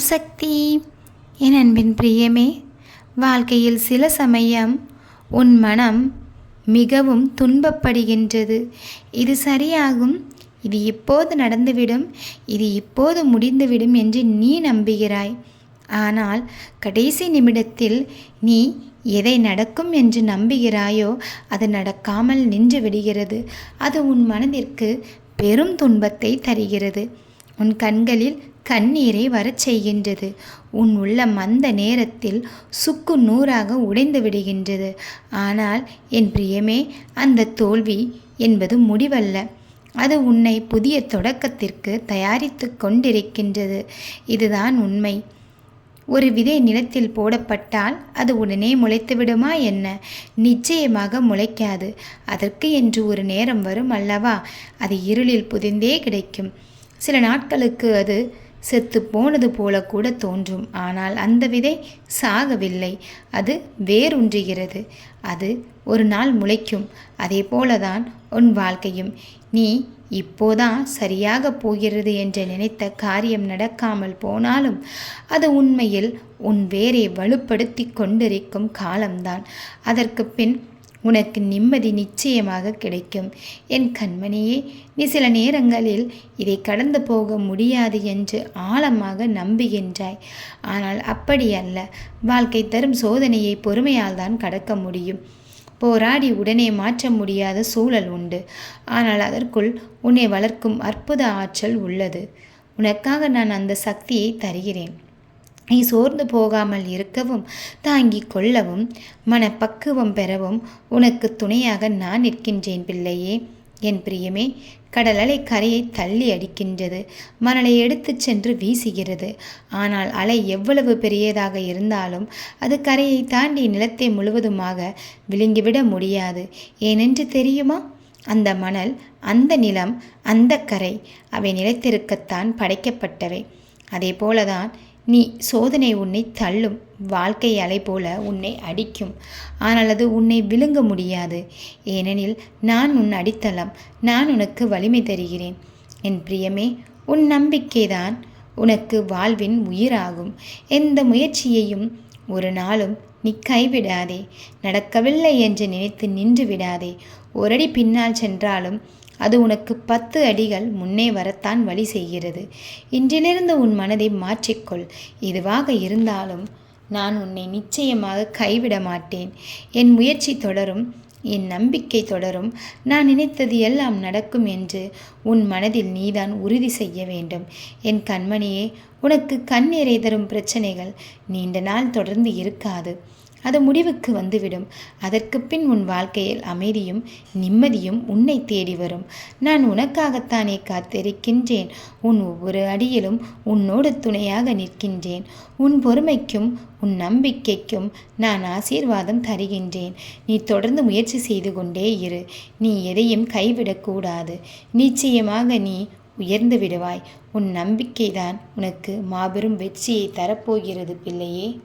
ஓம் சக்தி. என் அன்பின் பிரியமே வாழ்க்கையில் சில சமயம் உன் மனம் மிகவும் துன்பப்படுகின்றது. இது சரியாகும். இது இப்போது நடந்துவிடும். இது இப்போது முடிந்துவிடும் என்று நீ நம்புகிறாய். ஆனால் கடைசி நிமிடத்தில் நீ எதை நடக்கும் என்று நம்புகிறாயோ அது நடக்காமல் நின்று விடுகிறது. அது உன் மனதிற்கு பெரும் துன்பத்தை தருகிறது. உன் கண்களில் கண்ணீரை வரச் செய்கின்றது. உன் உள்ளம் அந்த நேரத்தில் சுக்கு நூறாக உடைந்து விடுகின்றது. ஆனால் என் பிரியமே அந்த தோல்வி என்பது முடிவல்ல. அது உன்னை புதிய தொடக்கத்திற்கு தயாரித்து கொண்டிருக்கின்றது. இதுதான் உண்மை. ஒரு விதை நிலத்தில் போடப்பட்டால் அது உடனே முளைத்து விடுமா என்ன? நிச்சயமாக முளைக்காது. அதற்கு என்று ஒரு நேரம் வரும் அல்லவா? அது இருளில் புதிந்தே கிடைக்கும். சில நாட்களுக்கு அது செத்து போனது போல கூட தோன்றும். ஆனால் அந்த விதை சாகவில்லை. அது வேரூன்றுகிறது. அது ஒரு நாள் முளைக்கும். அதே போலதான் உன் வாழ்க்கையும். நீ இப்போதான் சரியாக போகிறது என்று நினைத்த காரியம் நடக்காமல் போனாலும் அது உண்மையில் உன் வேரை வலுப்படுத்தி கொண்டிருக்கும் காலம்தான். அதற்கு பின் உனக்கு நிம்மதி நிச்சயமாக கிடைக்கும். என் கண்மணியே நீ சில நேரங்களில் இதை கடந்து போக முடியாது என்று ஆழமாக நம்புகின்றாய். ஆனால் அப்படி அல்ல. வாழ்க்கை தரும் சோதனையை பொறுமையால் தான் கடக்க முடியும். போராடி உடனே மாற்ற முடியாத சூழல் உண்டு. ஆனால் அதற்குள் உன்னை வளர்க்கும் அற்புத ஆற்றல் உள்ளது. உனக்காக நான் அந்த சக்தியை தருகிறேன். சோர்ந்து போகாமல் இருக்கவும் தாங்கிக் கொள்ளவும் மனப்பக்குவம் பெறவும் உனக்கு துணையாக நான் நிற்கின்றேன் பிள்ளையே. என் பிரியமே கடல் அலை கரையை தள்ளி அடிக்கின்றது மணலை எடுத்துச் சென்று வீசுகிறது. ஆனால் அலை எவ்வளவு பெரியதாக இருந்தாலும் அது கரையை தாண்டி நிலத்தை முழுவதுமாக விழுங்கிவிட முடியாது. ஏனென்று தெரியுமா? அந்த மணல் அந்த நிலம் அந்த கரை அவை நிலைத்திருக்கத்தான் படைக்கப்பட்டவை. அதே போலதான் நீ சோதனை உன்னை தள்ளும். வாழ்க்கை அலை போல உன்னை அடிக்கும். ஆனால் அது உன்னை விழுங்க முடியாது. ஏனெனில் நான் உன் அடித்தளம். நான் உனக்கு வலிமை தருகிறேன். என் பிரியமே உன் நம்பிக்கைதான் உனக்கு வாழ்வின் உயிராகும். எந்த முயற்சியையும் ஒரு நாளும் நீ கைவிடாதே. நடக்கவில்லை என்று நினைத்து நின்று விடாதே. ஒரடி பின்னால் சென்றாலும் அது உனக்கு பத்து அடிகள் முன்னே வரத்தான் வழி செய்கிறது. இன்றிலிருந்து உன் மனதை மாற்றிக்கொள். எதுவாக இருந்தாலும் நான் உன்னை நிச்சயமாக கைவிட மாட்டேன். என் முயற்சி தொடரும் என் நம்பிக்கை தொடரும். நான் நினைத்தது எல்லாம் நடக்கும் என்று உன் மனதில் நீதான் உறுதி செய்ய வேண்டும். என் கண்மணியே உனக்கு கண்ணீரை தரும் பிரச்சனைகள் நீண்ட நாள் தொடர்ந்து இருக்காது. அது முடிவுக்கு வந்துவிடும். அதற்கு பின் உன் வாழ்க்கையில் அமைதியும் நிம்மதியும் உன்னை தேடி வரும். நான் உனக்காகத்தானே காத்திருக்கின்றேன். உன் ஒவ்வொரு அடியிலும் உன்னோடு துணையாக நிற்கின்றேன். உன் பொறுமைக்கும் உன் நம்பிக்கைக்கும் நான் ஆசீர்வாதம் தருகின்றேன். நீ தொடர்ந்து முயற்சி செய்து கொண்டே இரு. நீ எதையும் கைவிடக்கூடாது நிச்சயமாக நீ உயர்ந்து விடுவாய். உன் நம்பிக்கைதான் உனக்கு மாபெரும் வெற்றியை தரப்போகிறது பிள்ளையே.